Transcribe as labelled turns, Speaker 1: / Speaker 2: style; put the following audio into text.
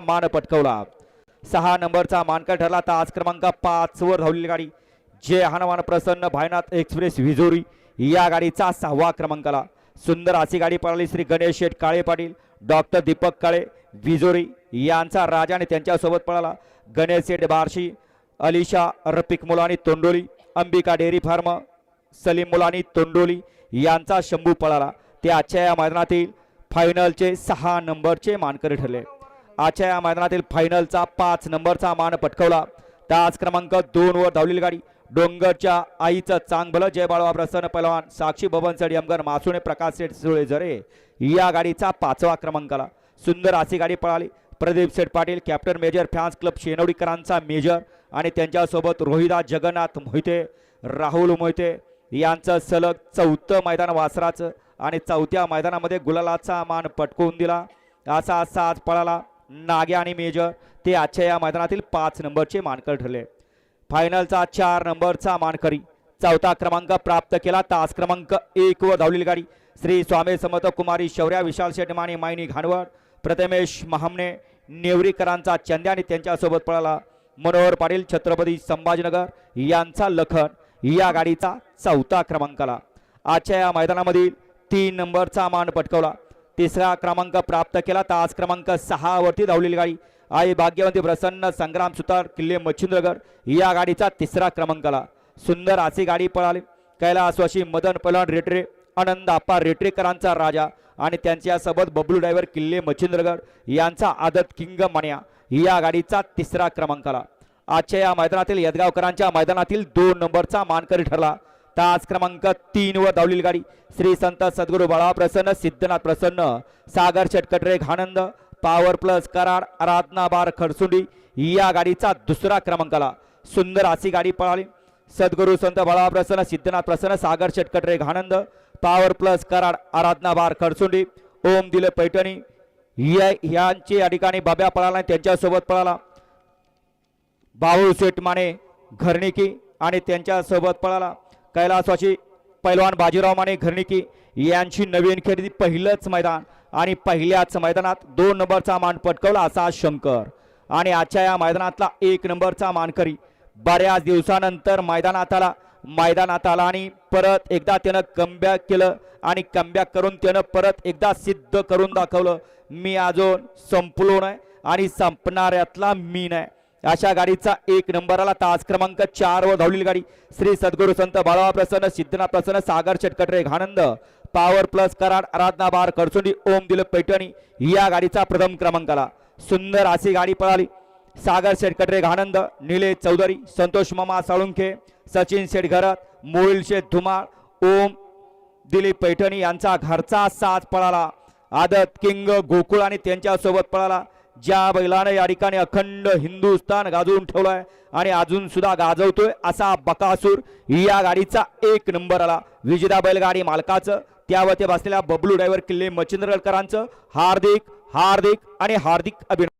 Speaker 1: मान पटकवला. सहा नंबरचा मानकर ठरला तर आज क्रमांक पाच वर धावलेली गाडी. जय हनुमान प्रसन्न भायनाथ एक्सप्रेस विजोरी या गाडीचा सहावा क्रमांकाला. सुंदर अशी गाडी पळाली श्री गणेश शेठ काळे पाटील डॉक्टर दीपक काळे विजोरी यांचा राजा आणि त्यांच्यासोबत पळाला. गणेश शेठ बार्शी अलिशा रफिक मुलानी तोंडोली अंबिका डेअरी फार्म सलीम मुलानी तोंडोली यांचा शंभू पळाला. ते आजच्या या मैदानातील फायनलचे सहा नंबरचे मानकरी ठरले. आजच्या या मैदानातील फायनलचा पाच नंबरचा मान पटकवला. तास क्रमांक दोन वर धावलेली गाडी. डोंगरच्या आईचं चांगभलं जय बाळवा प्रसन्न पहलवान साक्षी बबन सडियमगर मासुणे प्रकाश शेठ सुळे झरे या गाडीचा पाचवा क्रमांकाला. सुंदर अशी गाडी पळाली. Pradeep Sheth Patil captain major fans club शेनवडीकरांचा major आणि त्यांच्यासोबत रोहिदास जगन्नाथ मोहिते राहुल मोहिते यांचं सलग चौथं मैदान वासराचं आणि चौथ्या मैदानामध्ये गुलालाचा मान पटकवून दिला. असा असा आज पळाला. नागे आणि मेजर ते आजच्या या मैदानातील पाच नंबरचे मानकर ठरले. फायनलचा चार नंबरचा मानकरी. चौथा क्रमांक प्राप्त केला. तास क्रमांक एक व धावलेली गाडी. श्री स्वामी समर्थ कुमारी शौर्या विशाल शेटमाने मायनी घाणवड प्रथमेश महामने नेवरीकरांचा चंद्या आणि त्यांच्यासोबत पळाला. मनोहर पाटील छत्रपती संभाजीनगर यांचा लखन या गाडीचा चौथा क्रमांकाला. आजच्या या मैदानामधील तीन नंबरचा मान पटकवला. तिसरा क्रमांक प्राप्त केला. तास क्रमांक सहा वरती धावलेली गाडी आई भाग्यवंती प्रसन्न संग्राम सुतार किल्ले मच्छिंद्रगड या गाडीचा तिसरा क्रमांकाला. सुंदर अशी गाडी पळाली. कैलासवाशी मदन पलण रेटरे आनंद आप्पा रेटरेकरांचा राजा आणि त्यांच्यासोबत बबलू ड्रायव्हर किल्ले मच्छिंद्रगड यांचा आदत किंग मण्या या गाडीचा तिसरा क्रमांकाला. आजच्या या मैदानातील यदगावकरांच्या मैदानातील दोन नंबरचा मानकरी ठरला. तास क्रमांक तीन वर धावलेली गाडी. श्री संत सद्गुरू बाळा प्रसन्न सिद्धनाथ प्रसन्न Sagar Shetkatre Ghanand power plus Karad Aradhana bar Khadsundi या गाडीचा दुसरा क्रमांकाला सुंदर अशी गाडी पळाली. सद्गुरू संत बाळा प्रसन्न सिद्धनाथ प्रसन्न Sagar Shetkatre Ghanand power plus Karad Aradhana bar Khadsundi Om दिले पैठणी या यांची या ठिकाणी बाब्या पळाला आणि त्यांच्यासोबत पळाला. बाहू शेठ माने घरणिकी आणि त्यांच्यासोबत पळाला. कैलासवाची पैलवान बाजीराव माने घरणिकी यांची नवीन खरेदी पहिलंच मैदान आणि पहिल्याच मैदानात दोन नंबरचा मान पटकवला असा शंकर. आणि आजच्या या मैदानातला एक नंबरचा मानकरी बऱ्याच दिवसानंतर मैदानात आला. मैदानात आला आणि परत एकदा त्यानं कमबॅक केलं आणि कमबॅक करून त्यानं परत एकदा सिद्ध करून दाखवलं. मी अजून संपलो नाही आणि संपणाऱ्यातला मी नाही. अशा गाडीचा एक नंबरला तास क्रमांक चार व धावलेली गाडी. श्री सद्गुरू संत बाळा प्रसन्न सिद्धनाथ प्रसन्न Sagar Shetkatre Ghanand power plus Karad Aradhana bar Karchondi Om Dilip Paithani या गाडीचा प्रथम क्रमांकाला सुंदर अशी गाडी पळाली. सागर शेटकटरे घानंद निलेश चौधरी संतोष मामा साळुंखे सचिन शेठ घरत मोहिल शेठ धुमाळ ओम दिलीप पैठणी यांचा घरचा साथ पळाला. आदत किंग गोकुळ आणि त्यांच्यासोबत पळाला. ज्या बैलानं या ठिकाणी अखंड हिंदुस्थान गाजवून ठेवलाय आणि अजून सुद्धा गाजवतोय असा बकासूर या गाडीचा एक नंबर आला. विजेता बैलगाडी मालकाचं त्यावर ते बसलेल्या बबलू ड्रायव्हर किल्ले मच्छिंद्रकरांचं हार्दिक हार्दिक आणि हार्दिक अभिनंदन.